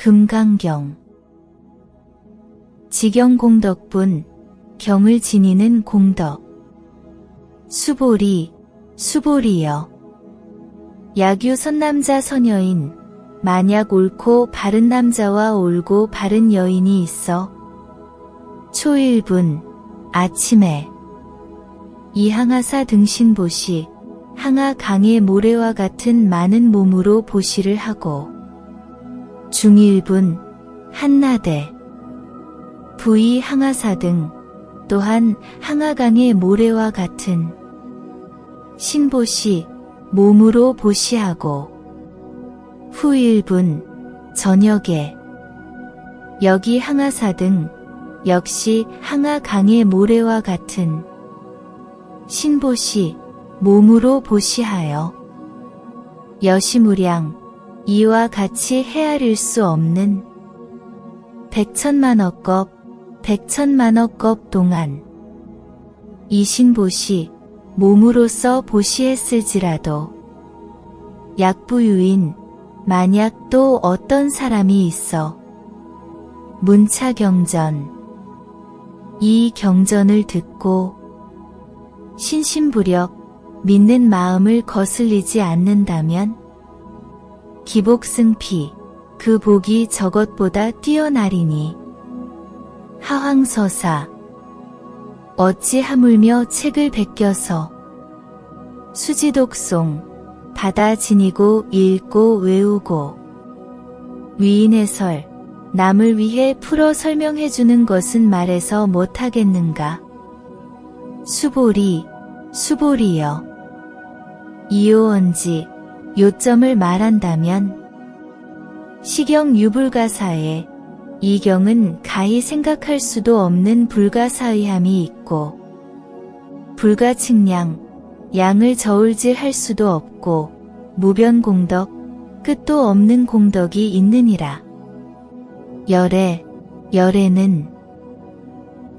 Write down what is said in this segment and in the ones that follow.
금강경. 지경공덕분 경을 지니는 공덕. 수보리 수보리여. 야규 선남자 선여인 만약 옳고 바른 남자와 옳고 바른 여인이 있어 초일분 아침에 이항하사 등신보시 항하 강의 모래와 같은 많은 몸으로 보시를 하고 중일분 한나대 부이 항하사 등 또한 항하강의 모래와 같은 신보시 몸으로 보시하고 후일분 저녁에 여기 항하사 등 역시 항하강의 모래와 같은 신보시 몸으로 보시하여 여시무량 이와 같이 헤아릴 수 없는 백천만억겁 백천만억겁 동안 이 신보시 몸으로서 보시했을지라도 약부유인 만약 또 어떤 사람이 있어 문차경전 이 경전을 듣고 신신부력 믿는 마음을 거슬리지 않는다면 기복승피 그 복이 저것보다 뛰어나리니. 하황서사 어찌 하물며 책을 베껴서 수지독송 받아 지니고 읽고 외우고 위인해설 남을 위해 풀어 설명해 주는 것은 말해서 못하겠는가? 수보리 수보리여. 이요언지 요점을 말한다면 시경 유불가사에 이경은 가히 생각할 수도 없는 불가사의함이 있고 불가측량 양을 저울질 할 수도 없고 무변공덕 끝도 없는 공덕이 있느니라. 열애 열애는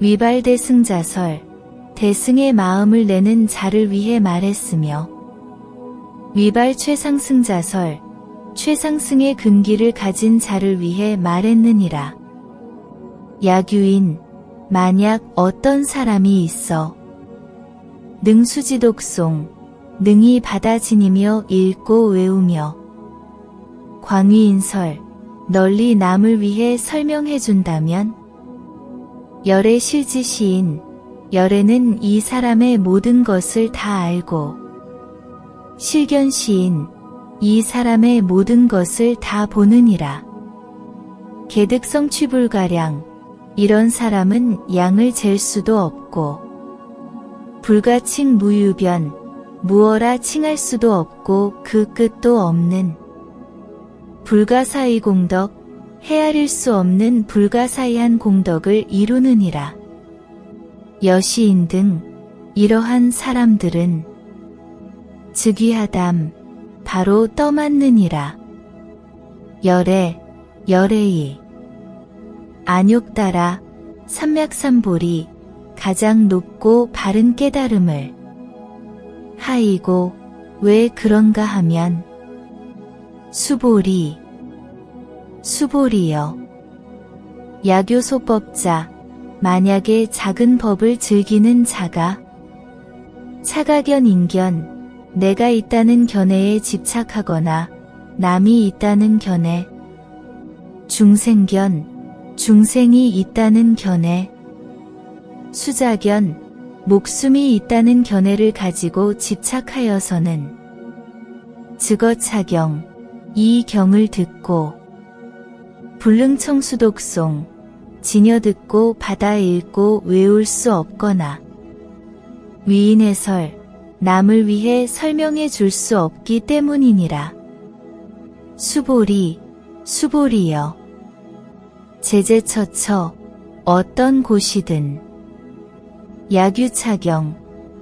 위발대승자설 대승의 마음을 내는 자를 위해 말했으며 위발 최상승자설 최상승의 근기를 가진 자를 위해 말했느니라. 야규인 만약 어떤 사람이 있어 능수지독송 능히 받아 지니며 읽고 외우며 광위인설 널리 남을 위해 설명해 준다면 열의 실지시인 열애는 이 사람의 모든 것을 다 알고 실견 시인 이 사람의 모든 것을 다 보느니라. 개득 성 취 불가량 이런 사람은 양을 잴 수도 없고 불가칭 무유변 무어라 칭할 수도 없고 그 끝도 없는 불가사의 공덕 헤아릴 수 없는 불가사의한 공덕을 이루느니라. 여시인 등 이러한 사람들은 즉위하담 바로 떠맞느니라. 열애 열애이. 안욕 따라 삼맥삼볼이 가장 높고 바른 깨달음을. 하이고 왜 그런가 하면 수보리 수보리여. 야교소법자 만약에 작은 법을 즐기는 자가 차가견 인견 내가 있다는 견해에 집착하거나 남이 있다는 견해. 중생견 중생이 있다는 견해. 수자견 목숨이 있다는 견해를 가지고 집착하여서는 즉어차경 이 경을 듣고 불능청수독송 지녀 듣고 받아 읽고 외울 수 없거나 위인해설 남을 위해 설명해 줄 수 없기 때문이니라. 수보리 수보리여. 제제처처 어떤 곳이든. 야규차경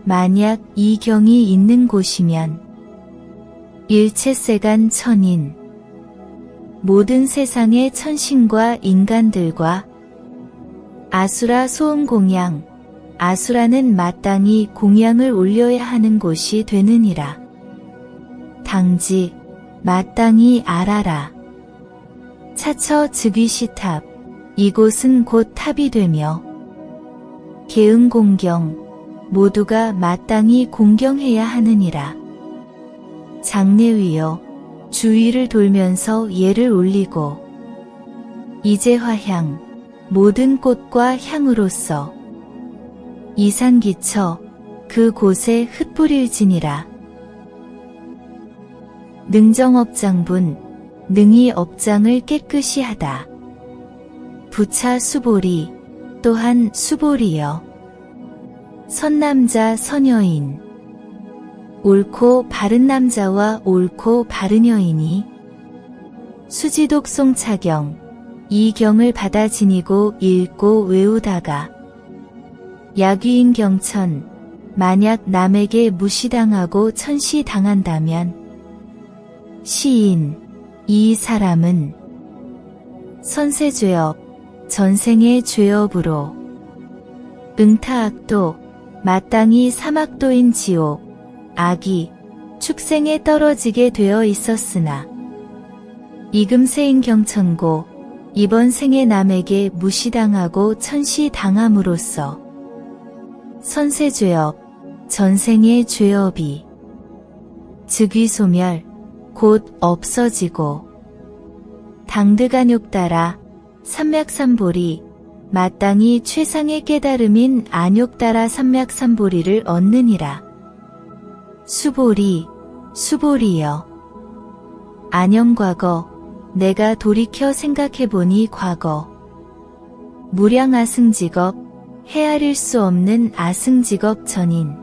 만약 이 경이 있는 곳이면. 일체세간 천인. 모든 세상의 천신과 인간들과. 아수라 소음 공양 아수라는 마땅히 공양을 올려야 하는 곳이 되느니라. 당지 마땅히 알아라. 차처 즉위시탑 이곳은 곧 탑이 되며 계응공경 모두가 마땅히 공경해야 하느니라. 장례위여 주위를 돌면서 예를 올리고 이제화향 모든 꽃과 향으로서 이산기처 그곳에 흩뿌릴지니라. 능정업장분 능히 업장을 깨끗이 하다. 부차 수보리 또한 수보리여. 선남자 선여인 옳고 바른 남자와 옳고 바른 여인이 수지독송 차경 이 경을 받아 지니고 읽고 외우다가 야귀인 경천 만약 남에게 무시당하고 천시당한다면 시인 이 사람은 선세죄업 전생의 죄업으로 응타악도 마땅히 사막도인 지옥 악이 축생에 떨어지게 되어 있었으나 이금세인 경천고 이번 생에 남에게 무시당하고 천시당함으로써 선세죄업 전생의 죄업이 즉위소멸 곧 없어지고 당드간욕 따라 삼맥삼보리 마땅히 최상의 깨달음인 안욕 따라 삼맥삼보리를 얻느니라. 수보리, 수보리여. 안영과거, 내가 돌이켜 생각해보니 과거. 무량아승직업, 헤아릴 수 없는 아승직업 전인.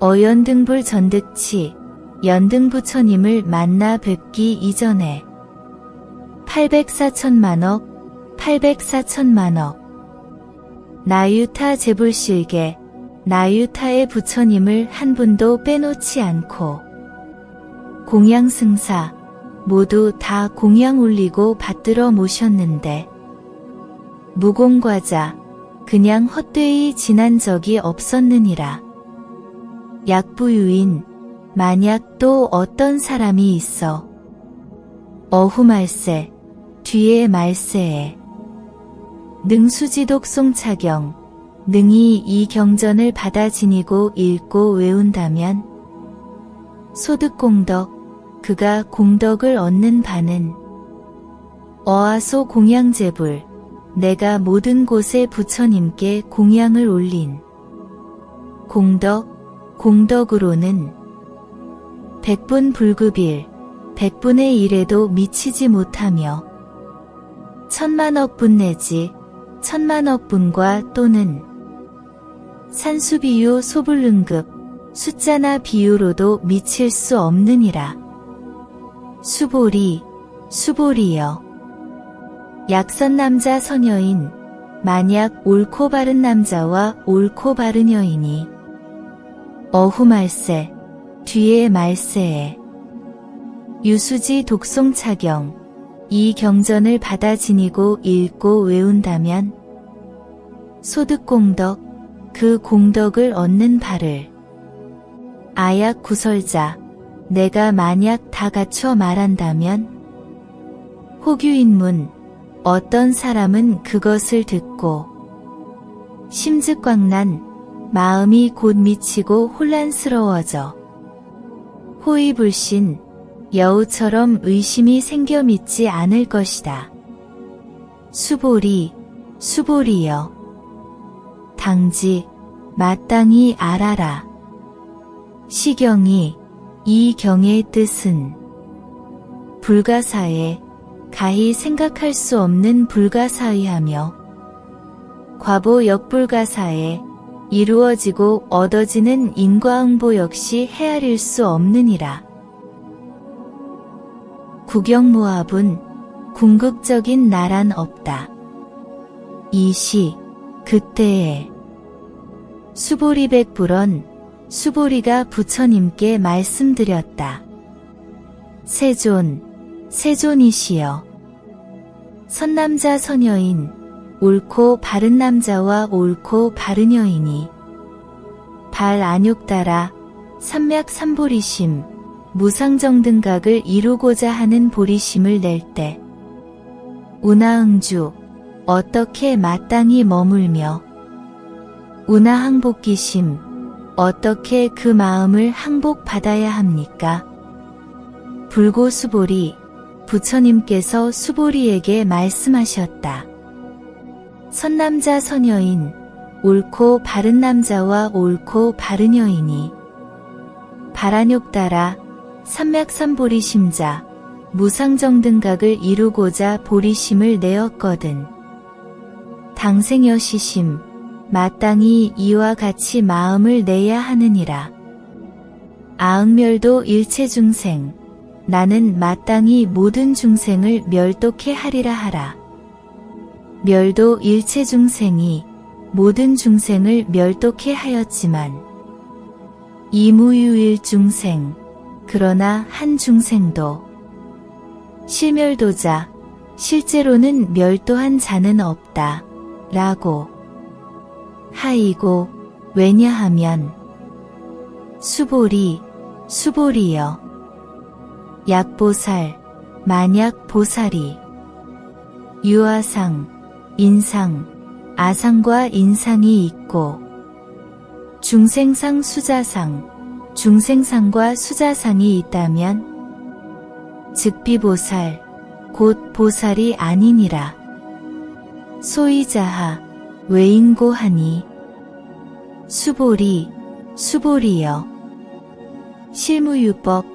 어연등불 전득치, 연등부처님을 만나 뵙기 이전에 804천만억, 804천만억. 나유타 재불실계, 나유타의 부처님을 한 분도 빼놓지 않고 공양승사 모두 다 공양 올리고 받들어 모셨는데 무공과자 그냥 헛되이 지난 적이 없었느니라. 약부유인 만약 또 어떤 사람이 있어 어후말세 뒤에 말세에 능수지독송 차경 능히 이 경전을 받아 지니고 읽고 외운다면 소득공덕 그가 공덕을 얻는 바는 어아소 공양제불 내가 모든 곳에 부처님께 공양을 올린 공덕 공덕으로는 백분 불급일 백분의 일에도 미치지 못하며 천만억 분 내지 천만억 분과 또는 산수비유 소불능급 숫자나 비유로도 미칠 수 없느니라. 수보리, 수보리여. 약선 남자 선여인, 만약 옳고 바른 남자와 옳고 바른 여인이 어후 말세, 뒤에 말세에 유수지 독송 차경, 이 경전을 받아 지니고 읽고 외운다면 소득공덕, 그 공덕을 얻는 바를 아약 구설자, 내가 만약 다 갖춰 말한다면 호규인문, 어떤 사람은 그것을 듣고 심즉광난, 마음이 곧 미치고 혼란스러워져 호의불신, 여우처럼 의심이 생겨 믿지 않을 것이다. 수보리, 수보리여. 당지, 마땅히 알아라. 시경이, 이 경의 뜻은 불가사에 가히 생각할 수 없는 불가사의하며 과보 역불가사에 이루어지고 얻어지는 인과응보 역시 헤아릴 수 없느니라. 국영모압은 궁극적인 나란 없다. 이 시, 그때에 수보리백불언 수보리가 부처님께 말씀드렸다. 세존, 세존이시여. 선남자 선여인, 옳고 바른 남자와 옳고 바른 여인이 발 안욕 따라 삼맥 삼보리심, 무상정등각을 이루고자 하는 보리심을 낼 때, 운하응주 어떻게 마땅히 머물며 운하항복기심 어떻게 그 마음을 항복받아야 합니까? 불고수보리 부처님께서 수보리에게 말씀하셨다. 선남자 선여인 옳고 바른 남자와 옳고 바른 여인이 바라욕 따라 삼맥삼보리 심자 무상정등각을 이루고자 보리심을 내었거든. 당생여시심 마땅히 이와 같이 마음을 내야 하느니라. 아응멸도 일체중생 나는 마땅히 모든 중생을 멸독해 하리라 하라. 멸도 일체 중생이 모든 중생을 멸독해 하였지만 이무유일 중생 그러나 한 중생도 실멸도자 실제로는 멸도한 자는 없다 라고 하이고 왜냐하면 수보리 수보리여 약보살 만약 보살이. 유아상 인상 아상과 인상이 있고. 중생상 수자상 중생상과 수자상이 있다면 즉비보살 곧 보살이 아니니라. 소이자하 외인고하니. 수보리 수보리여. 실무유법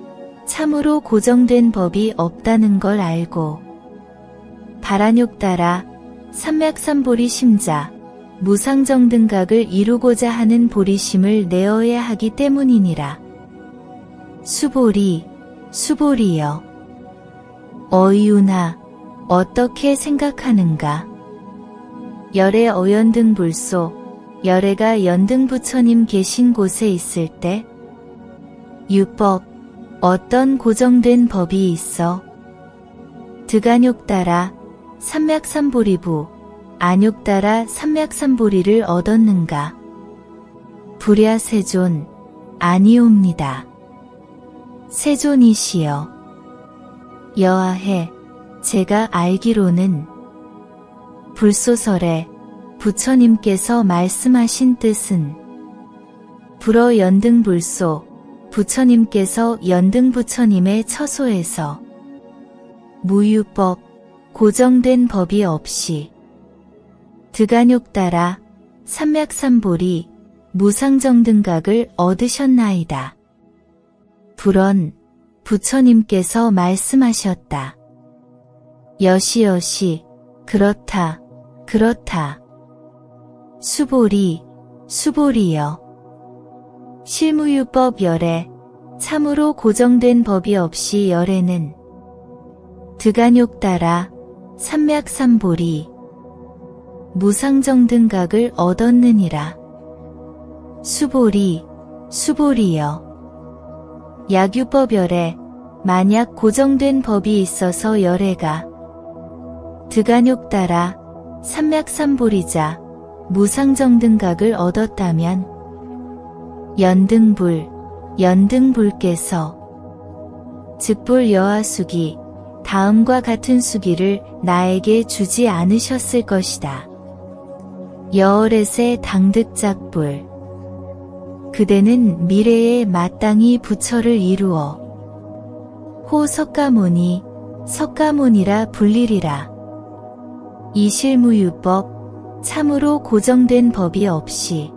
참으로 고정된 법이 없다는 걸 알고 바라욕 따라 삼맥삼보리 심자 무상정 등각을 이루고자 하는 보리심을 내어야 하기 때문이니라. 수보리, 수보리여. 어이우나, 어떻게 생각하는가? 열의 어연등 불소, 열애가 연등 부처님 계신 곳에 있을 때, 유법, 어떤 고정된 법이 있어? 드간욕 따라 삼맥삼보리부, 안욕 따라 삼맥삼보리를 얻었는가? 불야 세존, 아니옵니다. 세존이시여. 여하해, 제가 알기로는 불소설에 부처님께서 말씀하신 뜻은 불어 연등불소, 부처님께서 연등 부처님의 처소에서 무유법, 고정된 법이 없이 드간욕 따라 삼맥삼보리 무상정등각을 얻으셨나이다. 불언 부처님께서 말씀하셨다. 여시여시 그렇다 그렇다. 수보리 수보리여 실무유법 열애 참으로 고정된 법이 없이 열애는 드간욕 따라 삼맥삼보리 무상정 등각을 얻었느니라. 수보리, 수보리여. 약유법 열애, 만약 고정된 법이 있어서 열애가 드간욕 따라 삼맥삼보리자 무상정 등각을 얻었다면 연등불, 연등불께서 즉불 여하수기 다음과 같은 수기를 나에게 주지 않으셨을 것이다. 여어렛의 당득작불 그대는 미래에 마땅히 부처를 이루어 호 석가모니 석가모니라 불리리라 이실무유법 참으로 고정된 법이 없이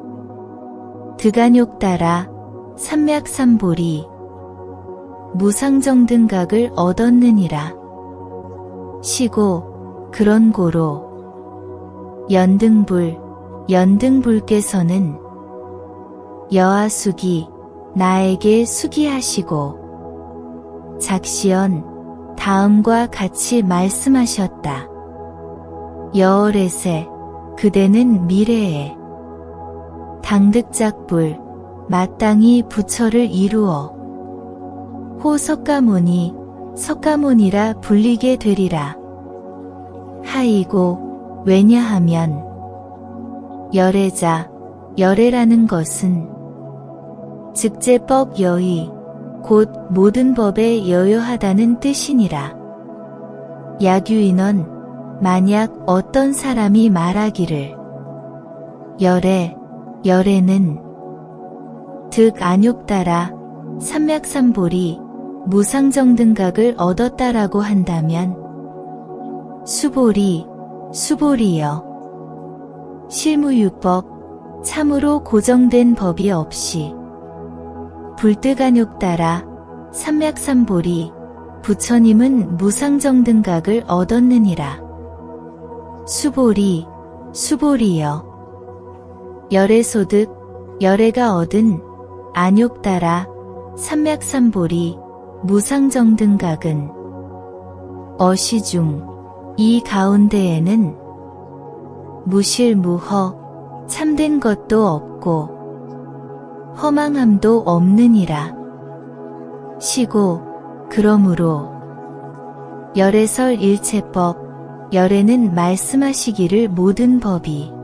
드간욕 따라 삼맥삼보리 무상정 등각을 얻었느니라 시고 그런 고로 연등불 연등불께서는 여하수기 나에게 수기하시고 작시연 다음과 같이 말씀하셨다. 여어렛에 그대는 미래에 당득작불 마땅히 부처를 이루어 호 석가모니 석가모니라 불리게 되리라. 하이고 왜냐하면 열애자 열애라는 것은 즉제법 여의 곧 모든 법에 여여하다는 뜻이니라. 야규인원 만약 어떤 사람이 말하기를 열애, 열애는 득 안욕 따라 삼맥삼볼이 무상정 등각을 얻었다라고 한다면 수볼이, 수볼이여. 실무유법, 참으로 고정된 법이 없이 불뜨간욕 따라 삼맥삼볼이 부처님은 무상정 등각을 얻었느니라. 수볼이, 수볼이여. 열애 소득, 열애가 얻은 안욕 따라 삼맥삼볼이 무상정등각은 어시중 이 가운데에는 무실무허 참된 것도 없고 허망함도 없느니라. 시고 그러므로 열애설 일체법 열애는 말씀하시기를 모든 법이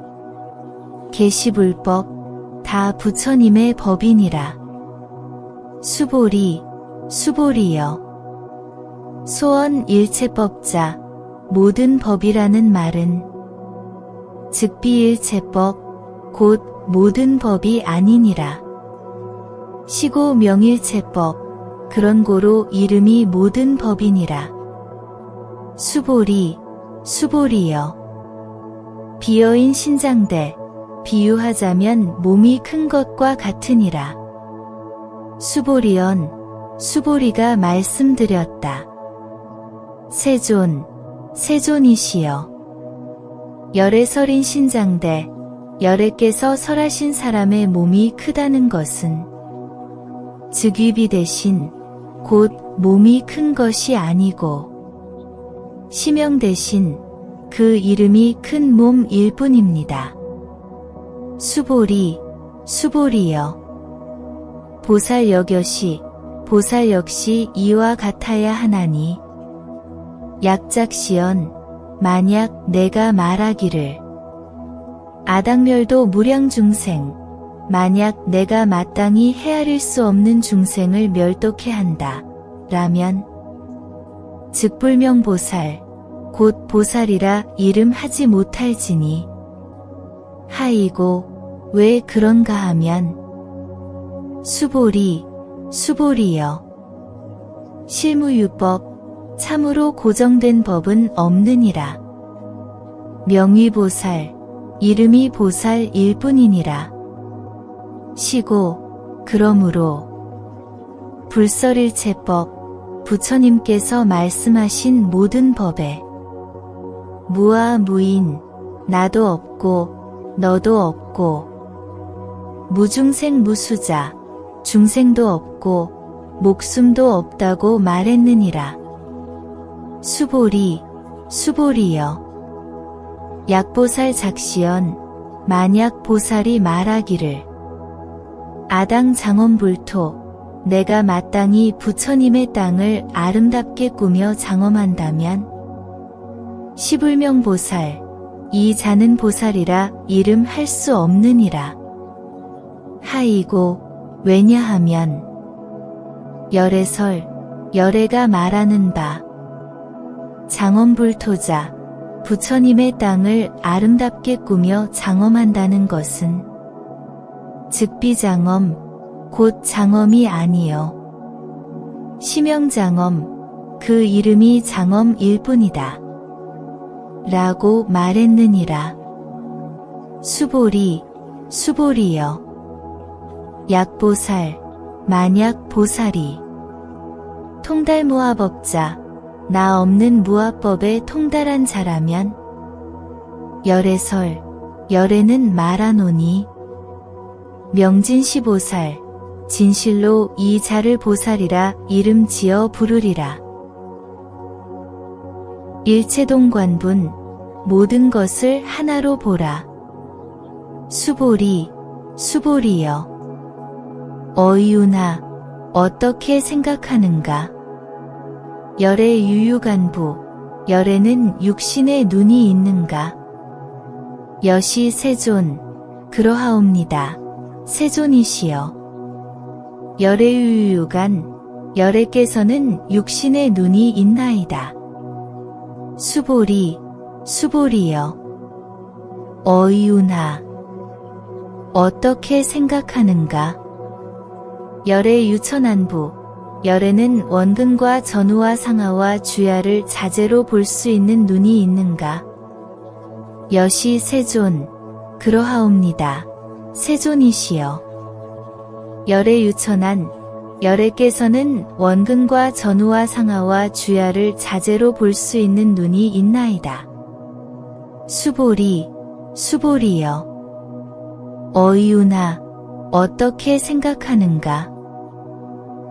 계시불법 다 부처님의 법이니라. 수보리 수보리여 소원 일체법자 모든 법이라는 말은 즉비일체법 곧 모든 법이 아니니라. 시고 명일체법 그런 고로 이름이 모든 법이니라. 수보리 수보리여 비어인 신장대 비유하자면 몸이 큰 것과 같으니라. 수보리언 수보리가 말씀드렸다. 세존 세존이시여. 열애 설인 신장대, 열애께서 설하신 사람의 몸이 크다는 것은 즉위비 대신 곧 몸이 큰 것이 아니고 시명 대신 그 이름이 큰 몸일 뿐입니다. 수보리, 수보리여. 보살 여겨시, 보살 역시 이와 같아야 하나니. 약작시연 만약 내가 말하기를. 아당멸도 무량 중생 만약 내가 마땅히 헤아릴 수 없는 중생을 멸독해 한다. 라면. 즉불명보살 곧 보살이라 이름하지 못할지니 하이고 왜 그런가 하면 수보리 수보리여 실무유법 참으로 고정된 법은 없느니라. 명의보살, 이름이 보살일 뿐이니라. 시고, 그러므로, 불설일체법, 부처님께서 말씀하신 모든 법에, 무아 무인, 나도 없고, 너도 없고, 무중생 무수자, 중생도 없고, 목숨도 없다고 말했느니라. 수보리, 수보리여. 약보살 작시연, 만약 보살이 말하기를. 아당 장엄불토, 내가 마땅히 부처님의 땅을 아름답게 꾸며 장엄한다면, 시불명 보살, 이 자는 보살이라 이름 할 수 없느니라. 하이고, 왜냐하면, 열애설, 열애가 말하는 바, 장엄불토자, 부처님의 땅을 아름답게 꾸며 장엄한다는 것은 즉비장엄, 곧 장엄이 아니요. 시명장엄, 그 이름이 장엄일 뿐이다. 라고 말했느니라. 수보리, 수보리여. 약보살, 만약 보살이. 통달무화법자, 나 없는 무화법에 통달한 자라면 열애설, 열애는 말하노니 명진시보살, 진실로 이 자를 보살이라 이름 지어 부르리라. 일체동관분, 모든 것을 하나로 보라. 수보리, 수보리여. 어이유나, 어떻게 생각하는가? 열의 유유간부, 열에는 육신의 눈이 있는가? 여시 세존, 그러하옵니다. 세존이시여. 열의 유유간, 열에께서는 육신의 눈이 있나이다. 수보리, 수보리여. 어이운하. 어떻게 생각하는가? 열의 유천안부. 열에는 원근과 전우와 상하와 주야를 자재로 볼 수 있는 눈이 있는가? 여시 세존. 그러하옵니다. 세존이시여. 열의 유천한 열애께서는 원근과 전우와 상하와 주야를 자재로 볼 수 있는 눈이 있나이다. 수보리, 수보리여. 어이우나, 어떻게 생각하는가?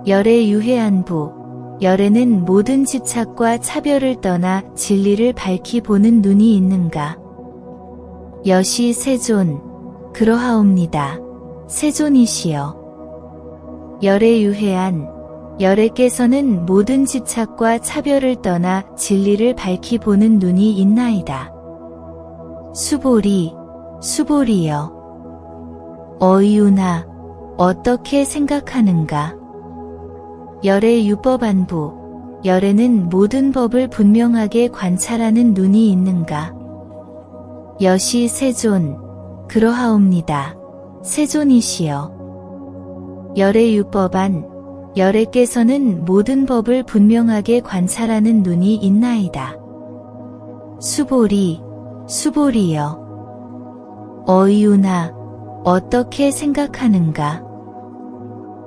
열의 유해안부, 열에는 모든 집착과 차별을 떠나 진리를 밝히 보는 눈이 있는가? 여시 세존, 그러하옵니다. 세존이시여. 열에 유해한 열애께서는 모든 집착과 차별을 떠나 진리를 밝히 보는 눈이 있나이다. 수보리, 수보리여. 어이우나, 어떻게 생각하는가? 열의 유법안부, 열에는 모든 법을 분명하게 관찰하는 눈이 있는가? 여시 세존, 그러하옵니다. 세존이시여. 열의 유법안, 열애께서는 모든 법을 분명하게 관찰하는 눈이 있나이다. 수보리, 수보리여. 어이우나, 어떻게 생각하는가?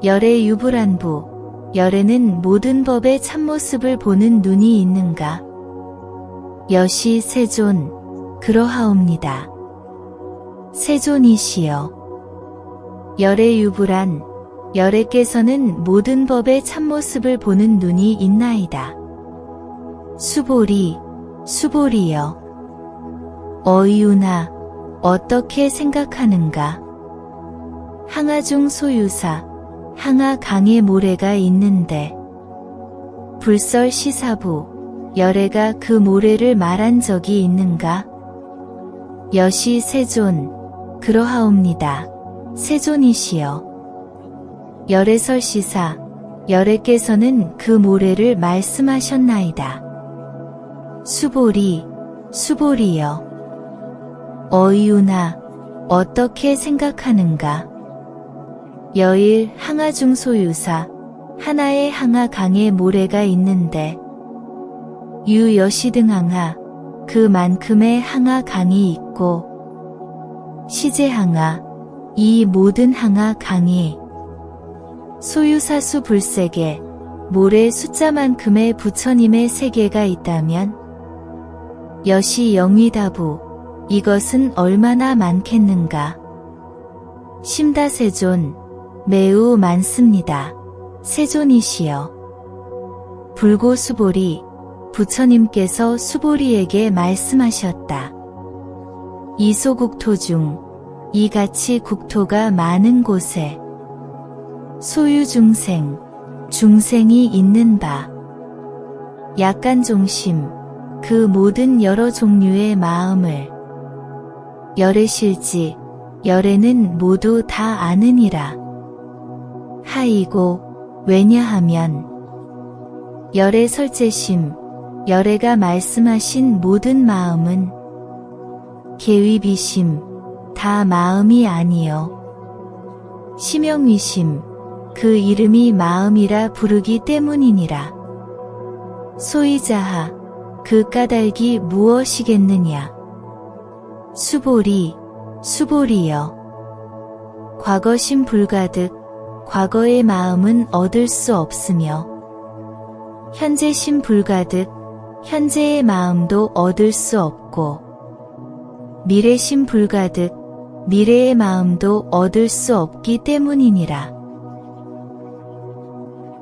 열의 유불안부, 열에는 모든 법의 참모습을 보는 눈이 있는가? 여시 세존, 그러하옵니다. 세존이시여. 열의 유불안, 열애께서는 모든 법의 참모습을 보는 눈이 있나이다. 수보리, 수보리여. 어이우나, 어떻게 생각하는가? 항아중 소유사, 항아 강의 모래가 있는데, 불설 시사부, 열애가 그 모래를 말한 적이 있는가? 여시 세존, 그러하옵니다. 세존이시여. 열애설 시사 열애께서는 그 모래를 말씀하셨나이다. 수보리 수보리여 어이우나 어떻게 생각하는가? 여일 항아중 소유사 하나의 항아 강에 모래가 있는데 유여시 등항하 그만큼의 항아 강이 있고 시제항하 이 모든 항아 강이 소유사수 불세계, 모래 숫자만큼의 부처님의 세계가 있다면 여시 영위다부 이것은 얼마나 많겠는가. 심다세존 매우 많습니다. 세존이시여. 불고 수보리 부처님께서 수보리에게 말씀하셨다. 이소국토 중 이같이 국토가 많은 곳에 소유 중생, 중생이 있는 바. 약간 중심, 그 모든 여러 종류의 마음을. 열의 실지, 열에는 모두 다 아느니라. 하이고, 왜냐하면, 열의 설제심, 열애가 말씀하신 모든 마음은 계위비심, 다 마음이 아니요. 심영위심, 그 이름이 마음이라 부르기 때문이니라. 소이자하, 그 까닭이 무엇이겠느냐? 수보리, 수보리여. 과거심 불가득, 과거의 마음은 얻을 수 없으며, 현재심 불가득, 현재의 마음도 얻을 수 없고, 미래심 불가득, 미래의 마음도 얻을 수 없기 때문이니라.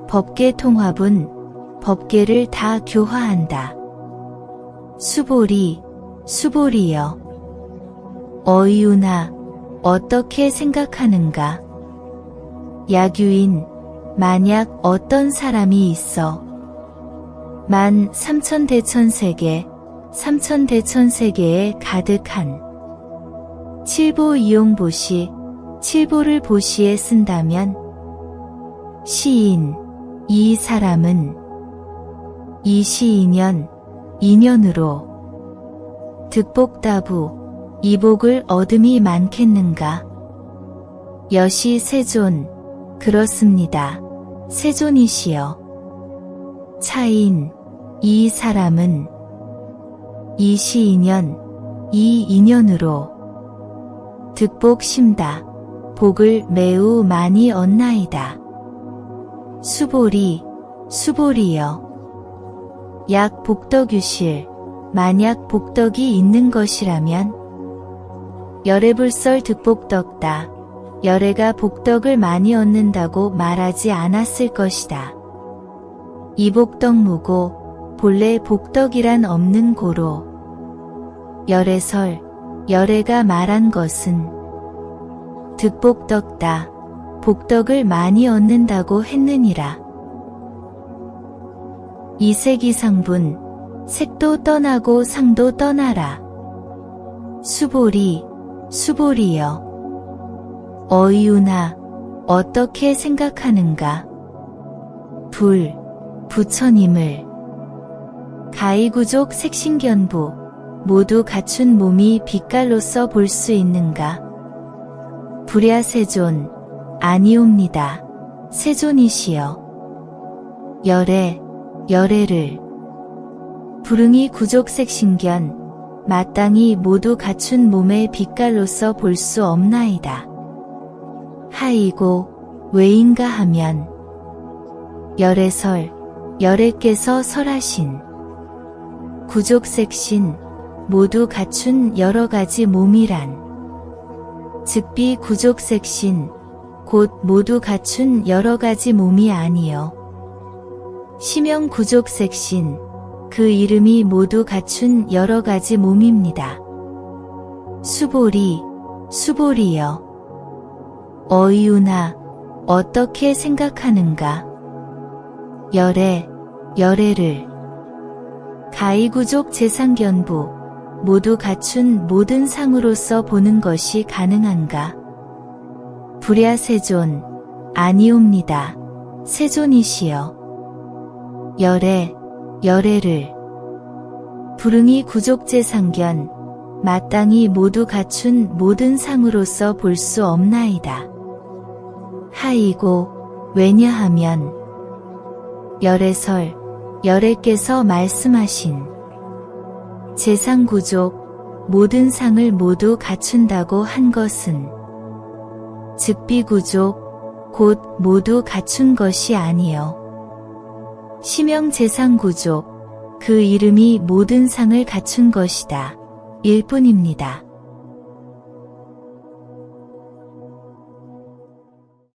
법계 통합은 법계를 다 교화한다. 수보리, 수보리여. 어이우나, 어떻게 생각하는가? 야규인, 만약 어떤 사람이 있어. 만 삼천 대천 세계, 삼천 대천 세계에 가득한 칠보 이용 보시, 칠보를 보시에 쓴다면 시인, 이 사람은 이 시인년, 인연으로 득복다부 이복을 얻음이 많겠는가? 여시 세존 그렇습니다. 세존이시여. 차인 이 사람은 이시 인연 이 인연으로 득복 심다 복을 매우 많이 얻나이다. 수보리 수보리여 약 복덕유실 만약 복덕이 있는 것이라면 열애불설 득복덕다 열애가 복덕을 많이 얻는다고 말하지 않았을 것이다. 이복덕무고 본래 복덕이란 없는 고로 열애설 열애가 말한 것은 득복덕다 복덕을 많이 얻는다고 했느니라. 이색이상분 색도 떠나고 상도 떠나라. 수보리 수보리여 어이우나 어떻게 생각하는가? 불 부처님을 가이구족 색신견부 모두 갖춘 몸이 빛깔로서 볼 수 있는가? 불야세존 아니옵니다. 세존이시여 열애 열애를 불응이 구족색 신견 마땅히 모두 갖춘 몸의 빛깔로서 볼 수 없나이다. 하이고 왜인가 하면 열애설 열애께서 설하신 구족색신 모두 갖춘 여러 가지 몸이란 즉비 구족색신 곧 모두 갖춘 여러 가지 몸이 아니요 시명 구족색신 그 이름이 모두 갖춘 여러 가지 몸입니다. 수보리 수보리여 어이우나 어떻게 생각하는가? 열애, 열애를 가이구족 재상견부 모두 갖춘 모든 상으로서 보는 것이 가능한가? 불야세존 아니옵니다. 세존이시여 열애, 열애를 불응이 구족재상견 마땅히 모두 갖춘 모든 상으로서 볼 수 없나이다. 하이고 왜냐하면 열애설 열애께서 말씀하신 재상 구족 모든 상을 모두 갖춘다고 한 것은 즉비 구족 곧 모두 갖춘 것이 아니요 시명재상구족 그 이름이 모든 상을 갖춘 것이다. 일 뿐입니다.